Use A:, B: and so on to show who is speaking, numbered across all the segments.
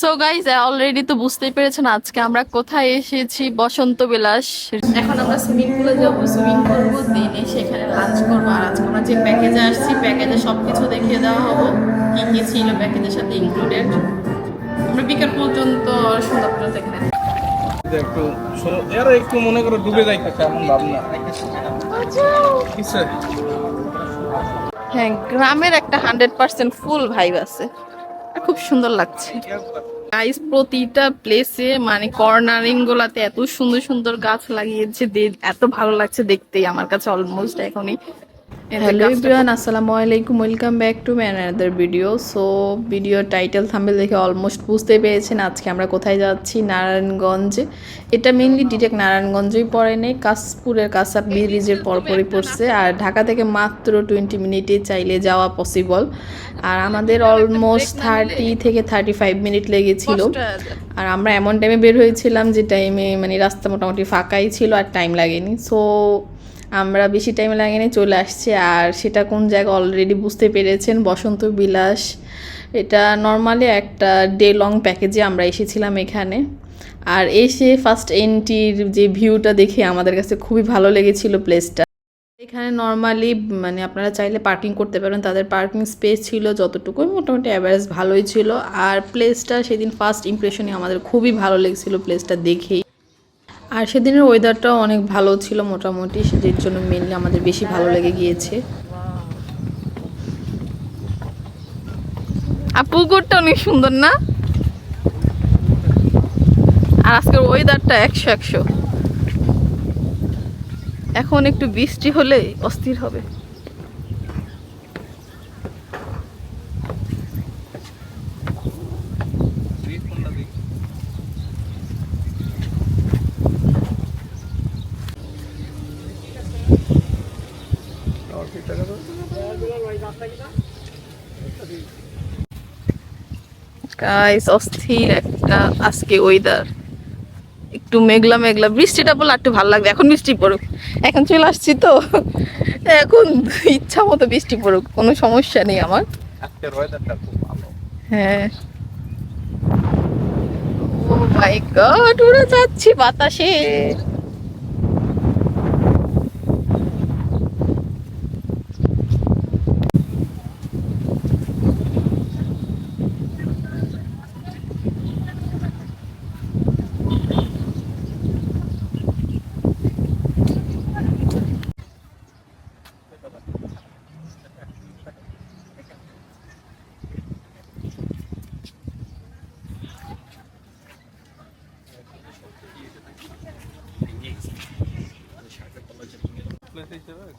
A: So guys already তো বুঝতেই পেরেছেন আজকে আমরা কোথায় এসেছি? বসন্ত বিলাস। এখন আমরা সুইমিং পুলে যাব। সুইমিং করব দিনে সেখানে লাঞ্চ করব। আর আজকে আমরা যে প্যাকেজে আসছি প্যাকেজে সবকিছু দেখিয়ে দেওয়া হব। কি কি ছিল প্যাকেজের সাথে ইনক্লুডেড আমরা বিকেল পর্যন্ত সুন্দরবন এখানে
B: একটু মনে করো ডুবে যাইতেছে এমন ভাবনা।
A: হ্যাঁ গ্রামের একটা হান্ড্রেড পার্সেন্ট ফুল ভাইব আছে। খুব সুন্দর লাগছে। গাইস প্রতিটা প্লেসে মানে কর্নারিং গুলাতে এত সুন্দর সুন্দর গাছ লাগিয়েছে এত ভালো লাগছে দেখতে আমার কাছে অলমোস্ট এখনই। হ্যালো ইব্রান আসসালামু আলাইকুম welcome back to man another video so video title thumbnail দেখে অলমোস্ট বুঝতে পেরেছেন আজকে আমরা কোথায় যাচ্ছি নারায়ণগঞ্জে এটা মেইনলি ডিরেক্ট নারায়ণগঞ্জেই পড়ে নেই কাশপুরের কাসাপ ব্রিজের পরপরই পড়ছে। আর ঢাকা থেকে মাত্র টোয়েন্টি মিনিটে চাইলে যাওয়া পসিবল আর আমাদের অলমোস্ট থার্টি থেকে থার্টি ফাইভ মিনিট লেগেছিল। আর আমরা এমন টাইমে বের হয়েছিলাম যে টাইমে মানে রাস্তা মোটামুটি ফাঁকাই ছিল আর টাইম লাগেনি। সো আমরা বেশি টাইম লাগেনি, চলে আসছি। আর সেটা কোন জায়গা অলরেডি বুঝতে পেরেছেন? বসন্ত বিলাস। এটা নর্মালি একটা ডে লং প্যাকেজে আমরা এসেছিলাম এখানে। আর এসে ফার্স্ট এন্ট্রির যে ভিউটা দেখে আমাদের কাছে খুবই ভালো লেগেছিল প্লেসটা এখানে নর্মালি মানে আপনারা চাইলে পার্কিং করতে পারেন। তাদের পার্কিং স্পেস ছিল যতটুকু মোটামুটি অ্যাভারেজ ভালোই ছিল। আর প্লেসটা সেদিন ফার্স্ট ইমপ্রেশনই আমাদের খুবই ভালো লেগেছিলো প্লেসটা দেখেই। আর সেদিনের ওয়েদারটাও অনেক ভালো ছিল মোটামুটি, সেটির জন্য মেনলি আমাদের বেশি ভালো লেগে গিয়েছে। আর পুকুরটা অনেক সুন্দর না? আর আজকের ওয়েদারটা একশো একশো। এখন একটু বৃষ্টি হলে অস্থির হবে। গাইস অস্থির একটা আজকে ওয়েদার একটু মেঘলা মেঘলা। বৃষ্টিটা বলে একটু ভালো লাগবে। এখন বৃষ্টি পড়ুক। এখন চলে আসছি তো। এখন ইচ্ছা মতো বৃষ্টি পড়ুক। কোনো সমস্যা নেই আমার। হ্যাঁ। ও মাই গড উড়ে যাচ্ছি বাতাসে।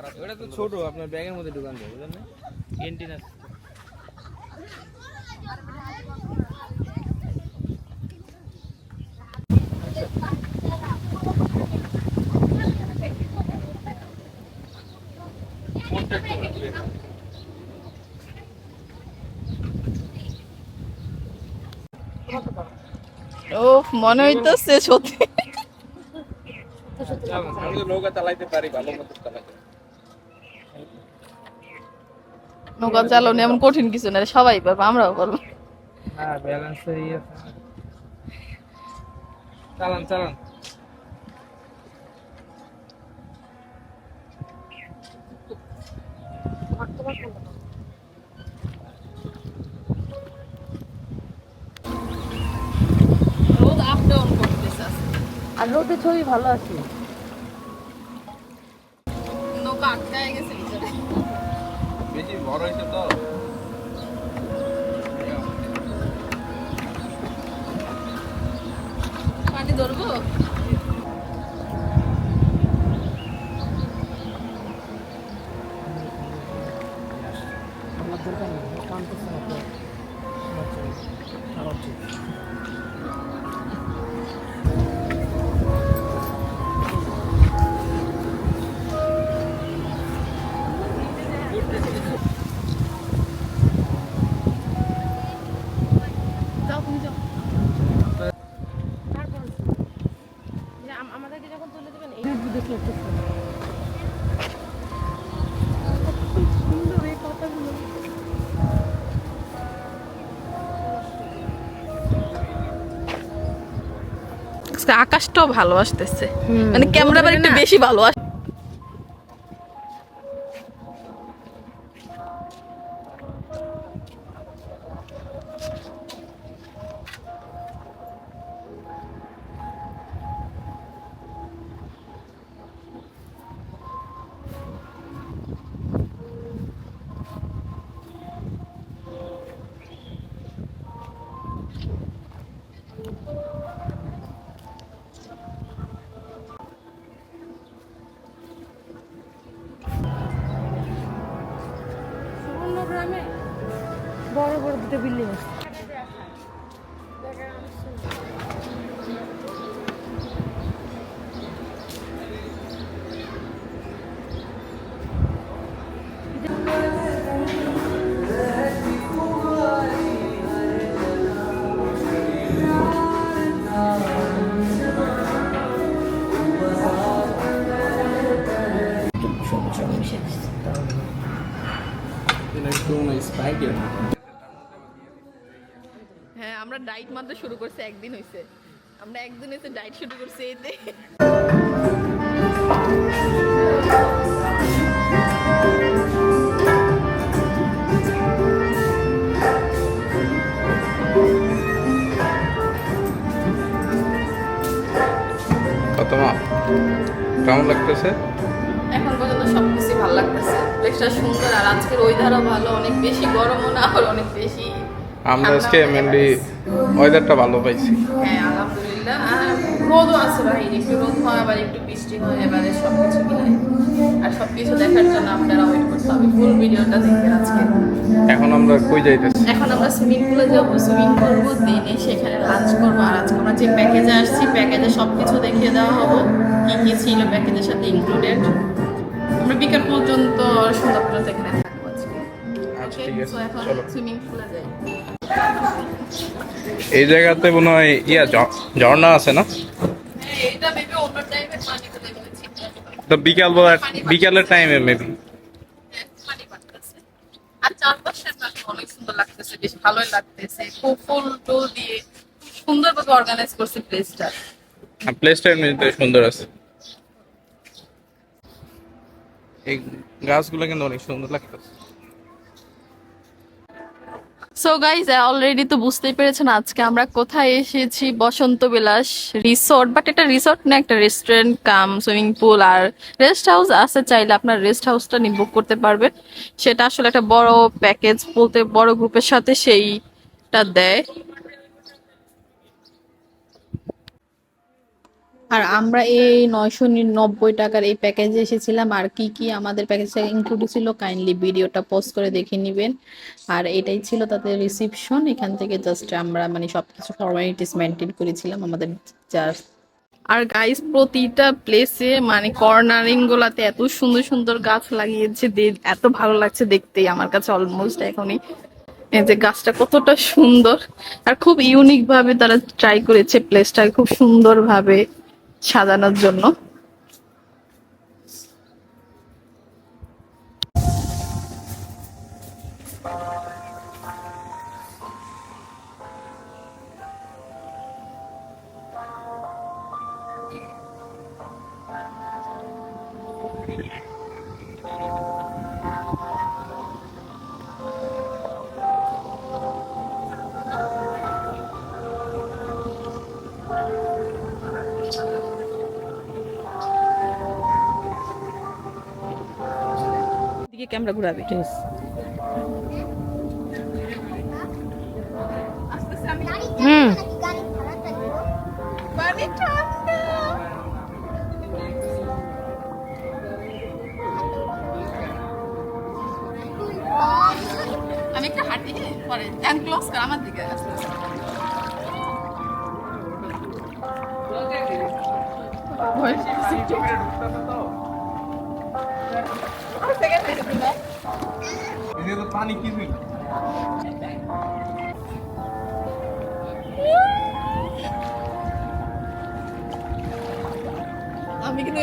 B: খারাপ ওটা তো ছোট আপনার ব্যাগের মধ্যে ঢুকান যাবে বুঝলেন না ক্যান্টিন আছে
A: ও মনে হইতেছে সত্যি
B: নৌকা চালাইতে পারি ভালো মতো চালাইতে
A: নৌকা চালানো এমন কঠিন কিছু না সবাই পারব আমরাও পারব।
B: হ্যাঁ চালান চালান।
C: আর রোদে ছবি ভালো আছে।
A: আকাশটাও ভালো আসতেছে। মানে ক্যামেরা একটু বেশি ভালো
C: বড় বড় দুটো বিল্ডিং আছে।
A: শুরু করছি একদিন হয়েছে আমরা একদিন এসে ডাইট শুরু করছি এতে
B: কেমন লাগতেছে?
A: এখন পর্যন্ত সবকিছু ভালো লাগতেছে। প্লেসটা সুন্দর আর আজকের ওয়েদারও ভালো অনেক বেশি গরমও না আর অনেক বেশি
B: আমরা আজকে মেনলি। ওয়েদারটা ভালো পাইছি।
A: হ্যাঁ আলহামদুলিল্লাহ। আর রোদও আছে ভাই একটু রোদ হয় আবার একটু বৃষ্টি হয় এবারে সব কিছু মিলাই। আর সব কিছু দেখার জন্য আপনারা ওয়েট করতে হবে। ফুল ভিডিওটা দেখবেন আজকে।
B: এখন আমরা কই যাইতেছি?
A: এখন আমরা সুইমিং পুলে যাব। সুইমিং করব দিনে সেখানে লাঞ্চ করব। আর আজকে আমরা যে প্যাকেজে আসছি প্যাকেজে সব কিছু দেখিয়ে দেওয়া হব। কি কি ছিল প্যাকেজের সাথে ইনক্লুডেড আমরা বিকেল পর্যন্ত সন্ধ্যা পর্যন্ত এখানে এখন সুইমিং পুলে যাই
B: এই জায়গাতে মনে হয় ইয়া ঝর্ণা আছে না?
A: হ্যাঁ মেবি অন্য টাইমে পানিতে দেবে
B: তো বিকাল বেলা বিকালের টাইমে মেবি
A: সুন্দরভাবে অর্গানাইজ করছে প্লেসটা
B: প্লেসটা এমনিতে সুন্দর আছে। এই গাছগুলো কিন্তু অনেক সুন্দর লাগতেছে।
A: সো গাইজ অলরেডি তো বুঝতেই পেরেছেন আজকে আমরা কোথায় এসেছি? বসন্ত বিলাস রিসোর্ট বাট এটা রিসোর্ট না, একটা রেস্টুরেন্ট কাম সুইমিং পুল আর রেস্ট হাউস আছে, চাইলে আপনার রেস্ট হাউসটা নিয়ে বুক করতে পারবেন। সেটা আসলে একটা বড় প্যাকেজ বলতে বড় গ্রুপের সাথে সেইটা দেয়। আর আমরা এই নয়শো নিরানব্বই টাকার এই প্যাকেজে এসেছিলাম। আর কি কি আমাদের প্যাকেজটা ইনক্লুড ছিল কাইন্ডলি ভিডিওটা পোস্ট করে দেখে নেবেন। আর এটাই ছিল তাদের রিসিপশন এখান থেকে জাস্ট আমরা মানে সব কিছু ফর্মালিটিস মেনটেন করেছিলাম আমাদের জাস্ট আর গাইস প্রতিটা প্লেসে মানে কর্নারিং গুলাতে এত সুন্দর সুন্দর গাছ লাগিয়েছে। এত ভালো লাগছে দেখতেই আমার কাছে অলমোস্ট এখনই। এই যে গাছটা কতটা সুন্দর। আর খুব ইউনিক ভাবে তারা ট্রাই করেছে প্লেসটা খুব সুন্দর ভাবে সাজানোর জন্য। দিকে ক্যামেরা ঘুরাবে।
C: ঠিক আছে। হুম।
A: আমি একটা হাঁটি পরে ক্লোজ কর আমার দিকে আস্তে। আস্তে। ভয় তো
B: পানি কিছুই না।
A: আমি কিন্তু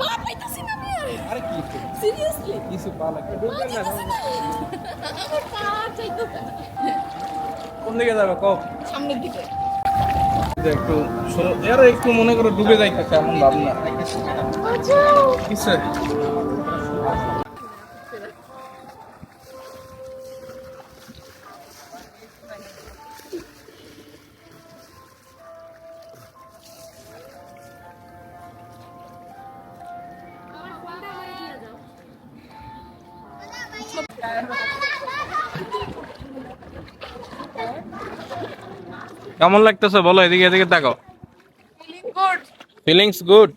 A: পা পাইতাছি না আমি
B: আরে কি
A: সিরিয়াসলি
B: কিছু পা লাগবে
A: আমার পা চাইতেছে
B: কোন দিকে যাবে কও?
A: সামনের দিকে।
B: একটু এরা একটু মনে করো ডুবে যাইতেছে এমন ভাব না কেমন লাগতেছে? বলো এদিকে এদিকে তাকাও। ফিলিংস গুড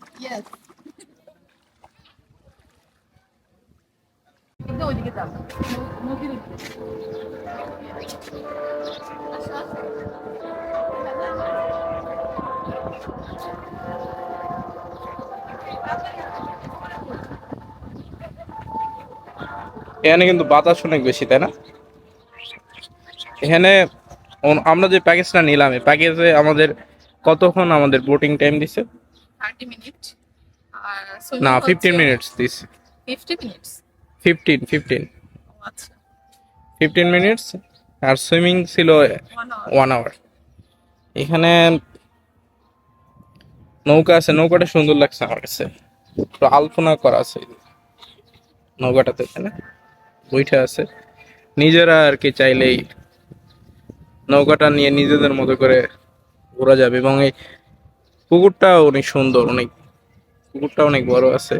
B: এখানে কিন্তু বাতাস অনেক বেশি তাই না? এখানে আমরা যে প্যাকেজটা নিলাম এই প্যাকেজে আমাদের কতক্ষণ আমাদের বোটিং টাইম দিছে?
A: Thirty minute. আর
B: না fifteen minutes this
A: fifty minutes
B: fifteen fifteen
A: আচ্ছা।
B: ফিফটিন মিনিটস আর সুইমিং ছিল
A: ওয়ান আওয়ার
B: এখানে নৌকা আছে নৌকাটা সুন্দর লাগছে আমার কাছে। আলপনা করা আছে। নৌকাটাতে এখানে বইটা আছে। নিজেরা আর কি চাইলেই নৌকাটা নিয়ে নিজেদের মতো করে ঘোরা যাবে এবং এই পুকুরটা অনেক সুন্দর, অনেক পুকুরটা অনেক বড় আছে।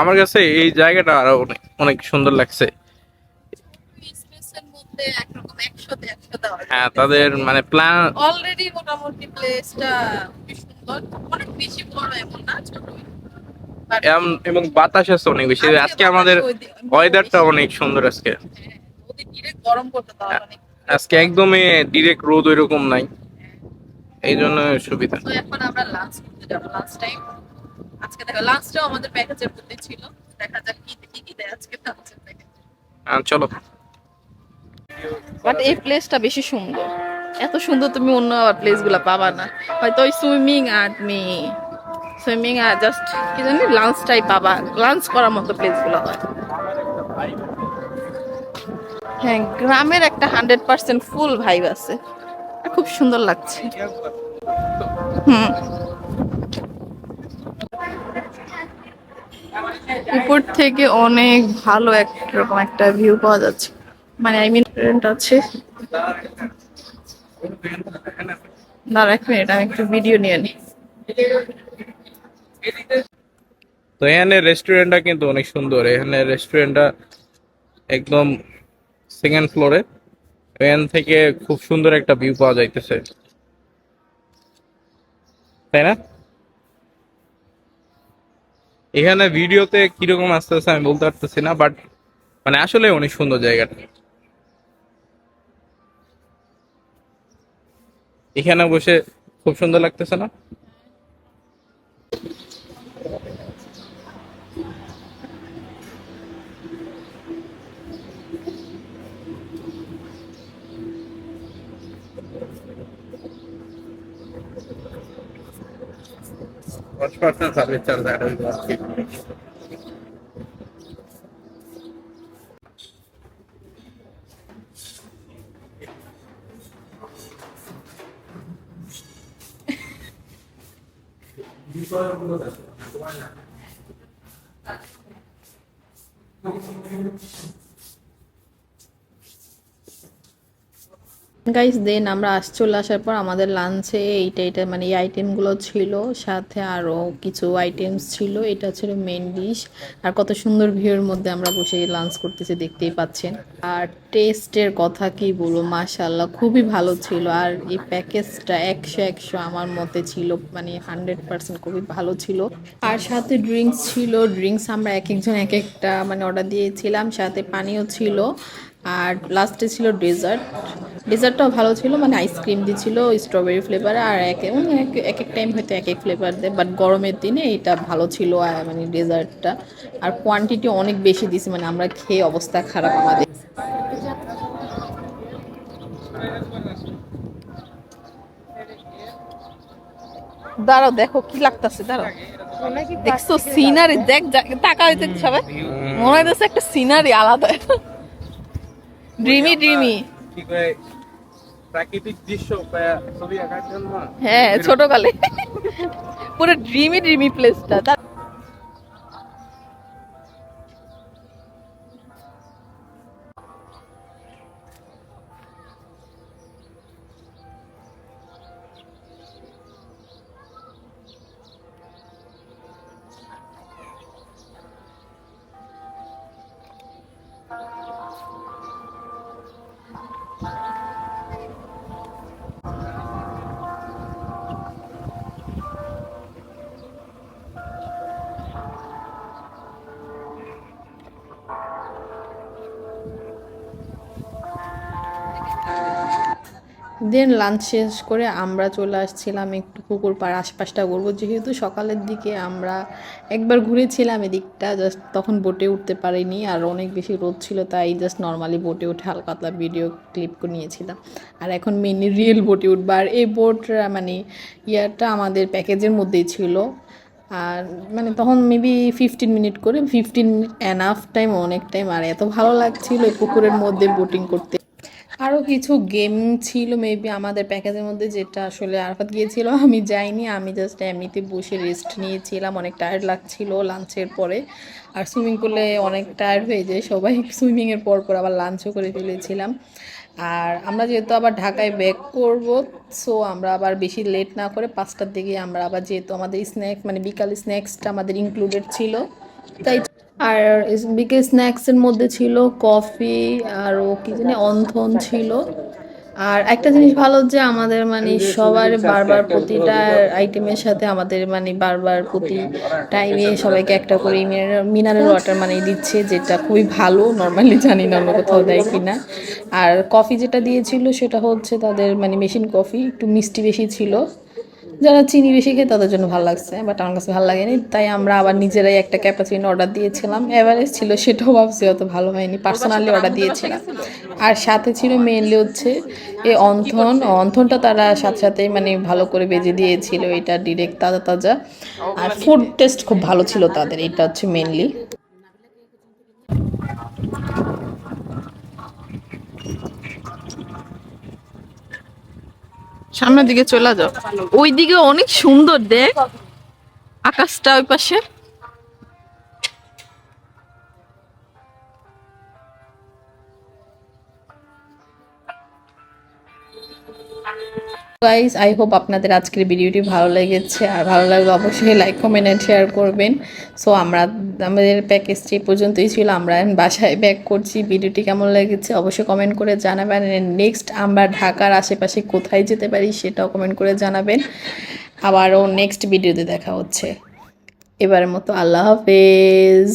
B: আমার কাছে এই জায়গাটা আরও অনেক অনেক সুন্দর লাগছে। হ্যাঁ তাদের মানে প্ল্যান
A: অলরেডি মোটামুটি প্লেসটা অনেক বেশি বড় এমন না, ছোট।
B: এবং বাতাস আছে অনেক বেশি। আজকে আমাদের ওয়েদারটা অনেক সুন্দর আজকে।
A: হ্যাঁ,
B: আজকে একদমই ডিরেক্ট রোদ ওইরকম নাই। এই জন্য সুবিধা।
A: এখন আমরা লাঞ্চ করতে যাব লাঞ্চ টাইম আজকে দেখো লাঞ্চটাও আমাদের প্যাকেজের মধ্যে ছিল। দেখা যাক কি কি কি দেয় আজকে লাঞ্চের প্যাকেজ
B: চলো।
A: বাট এই প্লেসটা বেশি সুন্দর। এত সুন্দর তুমি অন্য প্লেসগুলা পাবা না। হয়তো ওই সুইমিং আর তুমি সুইমিং আর জাস্ট কি জানি লাঞ্চ টাইপ পাবা লাঞ্চ করার মতো প্লেসগুলো হয়। গ্রামের একটা হান্ড্রেড পার্সেন্ট ফুল ভাইব আছে। খুব সুন্দর লাগছে। উপর থেকে অনেক ভালো একরকম একটা ভিউ পাওয়া যাচ্ছে। মানে আই মিন আছে। দাঁড়া এক মিনিট আমি একটু ভিডিও নিয়ে নিই
B: তো এখানে রেস্টুরেন্টটা কিন্তু অনেক সুন্দর। এখানে রেস্টুরেন্টটা একদম সেকেন্ড ফ্লোরে এখান থেকে খুব সুন্দর একটা ভিউ পাওয়া যাইতেছে। তাই না? এখানে ভিডিওতে কীরকম আসতেছে আমি বলতে পারতেছি না বাট মানে আসলে অনেক সুন্দর জায়গাটা। এখানে বসে খুব সুন্দর লাগতেছে না? पाँच परसेंट सर्विस चल रहा है
A: Thank you. Guys then আমরা আস, চলে আসার পর আমাদের লাঞ্চে এইটা এটা মানে এই আইটেমগুলো ছিল। সাথে আরও কিছু আইটেমস ছিল। এটা ছিল মেন ডিশ আর কত সুন্দর ভিউর মধ্যে আমরা বসে লাঞ্চ করতেছি, দেখতেই পাচ্ছেন। আর টেস্টের কথা কি বলব? মাশাল্লাহ খুবই ভালো ছিল। আর এই প্যাকেজটা একশো একশো আমার মতে ছিল মানে হান্ড্রেড পার্সেন্ট খুবই ভালো ছিল। আর সাথে ড্রিঙ্কস ছিল। ড্রিঙ্কস আমরা এক একজন এক একটা মানে অর্ডার দিয়েছিলাম। সাথে পানিও ছিল। আর লাস্টে ছিল ডেজার্ট। ডেজার্টটাও ভালো ছিল মানে আইসক্রিম দিছিল স্ট্রবেরি ফ্লেভার আর এক মানে এক- এক এক টাইম হয়তো এক এক ফ্লেভার দেয় বাট গরমের দিনে এটা ভালো ছিল মানে ডেজার্টটা। আর কোয়ান্টিটি অনেক বেশি দিছে মানে আমরা খেয়ে অবস্থা খারাপ আমাদের। দাঁড়াও, দেখো কি লাগতেছে, দাঁড়াও। দেখছ সিনারি দেখ তাকাও দেখছ সবাই। মনে হইতেছে একটা সিনারি আলাদা। ড্রিমি ড্রিমি
B: কি করে প্রাকৃতিক দৃশ্য ছবি আঁকার জন্য?
A: হ্যাঁ ছোটকালে। পুরো ড্রিমি ড্রিমি প্লেসটা দেন লাঞ্চ শেষ করে আমরা চলে আসছিলাম একটু পুকুর পাড় আশপাশটা ঘুরবো। যেহেতু সকালের দিকে আমরা একবার ঘুরেছিলাম এদিকটা জাস্ট তখন বোটে উঠতে পারিনি আর অনেক বেশি রোদ ছিল, তাই জাস্ট নর্মালি বোটে উঠে হালকা পাতলা ভিডিও ক্লিপ নিয়েছিলাম। আর এখন মেনলি রিয়েল বোটে উঠবো। আর এই বোট মানে ইয়ারটা আমাদের প্যাকেজের মধ্যেই ছিল। আর মানে তখন মেবি ফিফটিন মিনিট করে ফিফটিন মিনিট এনাফ টাইম অনেক টাইম আর এত ভালো লাগছিল এই পুকুরের মধ্যে বোটিং করতে। আরও কিছু গেম ছিল মেবি আমাদের প্যাকেজের মধ্যে যেটা আসলে আরফাত গিয়েছিল, আমি যাইনি। আমি জাস্ট এমনিতে বসে রেস্ট নিয়েছিলাম, অনেক টায়ার্ড লাগছিল লাঞ্চের পরে। আর সুইমিং পুলে অনেক টায়ার্ড হয়ে যায়, সবাই সুইমিংয়ের পর পর আবার লাঞ্চও করে ফেলেছিলাম। আর আমরা যেহেতু আবার ঢাকায় ব্যাক করব সো আমরা আবার বেশি লেট না করে পাঁচটার দিকে আমরা আবার যেহেতু আমাদের স্ন্যাক্স মানে বিকাল স্ন্যাক্সটা আমাদের ইনক্লুডেড ছিল, তাই আর বিকেল স্ন্যাক্সের মধ্যে ছিল কফি আর ও কি জানি অন্থন ছিল। আর একটা জিনিস ভালো যে আমাদের মানে সবার বারবার প্রতিটা আইটেমের সাথে আমাদের মানে বারবার প্রতি টাইমে সবাইকে একটা করে মিনারেল ওয়াটার মানে দিচ্ছে, যেটা খুবই ভালো। নর্মালি জানি না অন্য কোথাও দেয় কি না আর কফি যেটা দিয়েছিল সেটা হচ্ছে তাদের মানে মেশিন কফি একটু মিষ্টি বেশি ছিল। যারা চিনি বেশি খেয়ে তাদের জন্য ভালো লাগছে বাট আমার কাছে ভালো লাগেনি। তাই আমরা আবার নিজেরাই একটা ক্যাপাচিনো অর্ডার দিয়েছিলাম। এভারেজ ছিল, সেটাও ভাবছি অত ভালো হয়নি। পার্সোনালি অর্ডার দিয়েছিলাম। আর সাথে ছিল মেনলি হচ্ছে এ অন্থন। অন্থনটা তারা সাথে সাথেই মানে ভালো করে বেজে দিয়েছিল, এটা ডিরেক্ট তাজা তাজা। আর ফুড টেস্ট খুব ভালো ছিল তাদের, এটা হচ্ছে মেনলি সামনের দিকে চলে যাও। ওই দিকে অনেক সুন্দর দেখ। আকাশটা ওই পাশে। গাইস আই হোপ আপনাদের আজকের ভিডিওটি ভালো লেগেছে। আর ভালো লাগলে অবশ্যই লাইক কমেন্ট অ্যান্ড শেয়ার করবেন। সো আমরা, আমাদের প্যাকেজটি পর্যন্তই ছিল। আমরা বাসায় ব্যাক করছি। ভিডিওটি কেমন লেগেছে অবশ্যই কমেন্ট করে জানাবেন। নেক্সট আমরা ঢাকার আশেপাশে কোথায় যেতে পারি সেটাও কমেন্ট করে জানাবেন। আবারও নেক্সট ভিডিওতে দেখা হচ্ছে। এবারের মতো আল্লাহ হাফেজ।